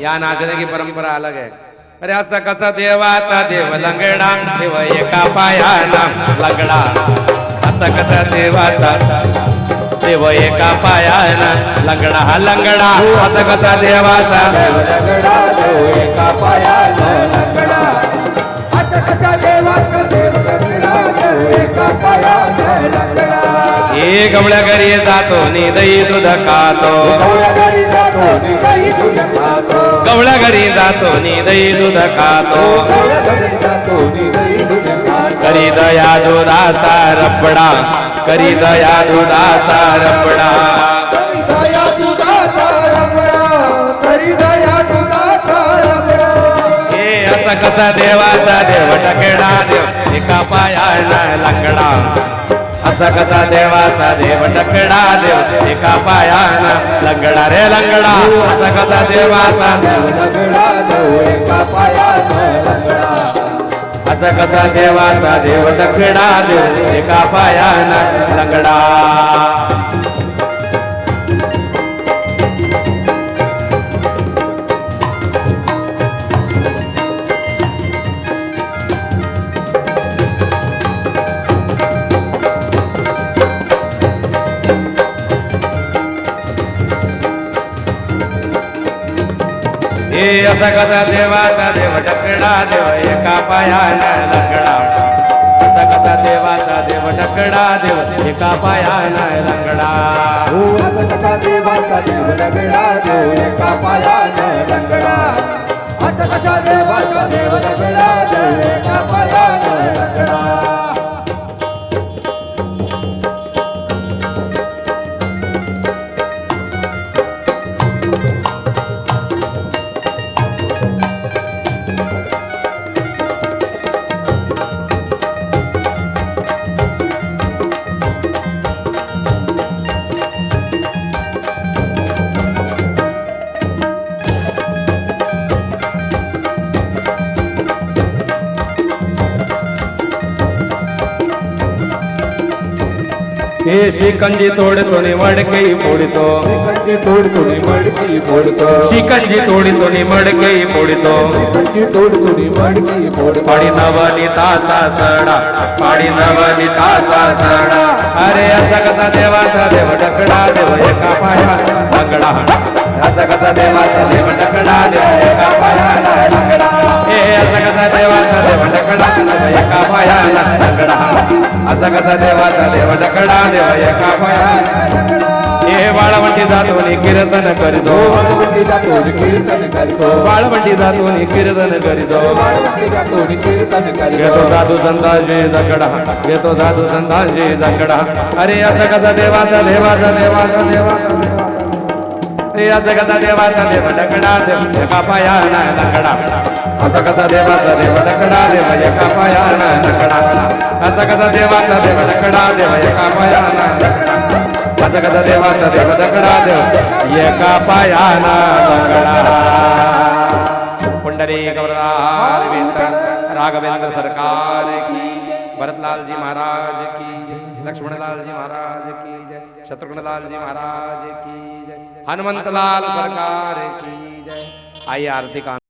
या नाचण्याची परंपरा अलग आहे. अरे असा कसा देवाचा देव लंगडा देव एका पायाना लंगडा. असा कसा देवाचा देव एका पायाना लंगडा हा लंगडा. असा कसा देवाचा देव लंगडा देव एका पायानं लंगडा. असा कसा देवाचा देव लंगडा देव एका पायानं लंगडा. हे गवळ्या घरी जातो नि दही दूध खातो गवळ्या घरी जातो निघाई दूध खातो घरी जातो नि दही दूध खातो करी दया दुधाचा रपडा करी दया दुधाचा रपडा हे असा कसा देवाचा देव टकडा देव एका पायाला लंगडा असा कसा देवाचा देव टकडा देव एका पायाला लंगडा रे लंगडा. असा कसा देवाचा देव लंगडा देव एका पायानं? लंगडा. असा कसा देवाचा देव टकडा देव एका पायाला लंगडा. असा कसा देवाचा देव टकडा देव एका पायाला लंगडा. असा कसा देवाचा देव टकडा देव एका पायाला लंगडा. हो आता कसा देवाचा देव लंगडा देव एका पायाला लंगडा. हे शिकंजी तोडतो नि मडके फोडतो. कंची तोडतो नि मडकी फोडतो. शिकंजी तोडतो नि मडके फोडतो. कंची तोडतो नि मडकी फोडतो. पाडी नवनीताचा सडा पाडी नवनीताचा सडा. अरे असा कसा देवाचा देव टकडा देव एका पाया लंगडा असा कसा देवाचा देव टकडा देव एका पाया लंगडा हे असा कसा देवाचा देव टकडा देव एका पाया लंगडा असा कसा देवाचा देव देव एका पाया हे बाळवंटी कीर्तन करीतो. बाळवंटी जातो कीर्तन बाळवंटी कीर्तन करीतो. बाळवंटी कीर्तन घेतो करतो साधू संतांशी घेतो साधू संतांशी जंगडा. अरे या सगळा देवाचा देवाचा देवाचा देवाचा असं कसा देवाचा देव. डकडा देव एका पायाना असं कसा देवाचा देव डकडा देव एका पायाना लंगडा असा कसा देवाचा देव डकडा देव एका पायाना असा कसा देवाचा देव डकडा देव एका पायाना लंगडा पुंडरी गवरदार राघवेंद्र सरकार की भरतलाल जी महाराज की जय। लक्ष्मणलाल जी महाराज की जय। शत्रुघ्नलाल जी महाराज की जय। हनुमंतलाल सरकार की जय। आई आरती का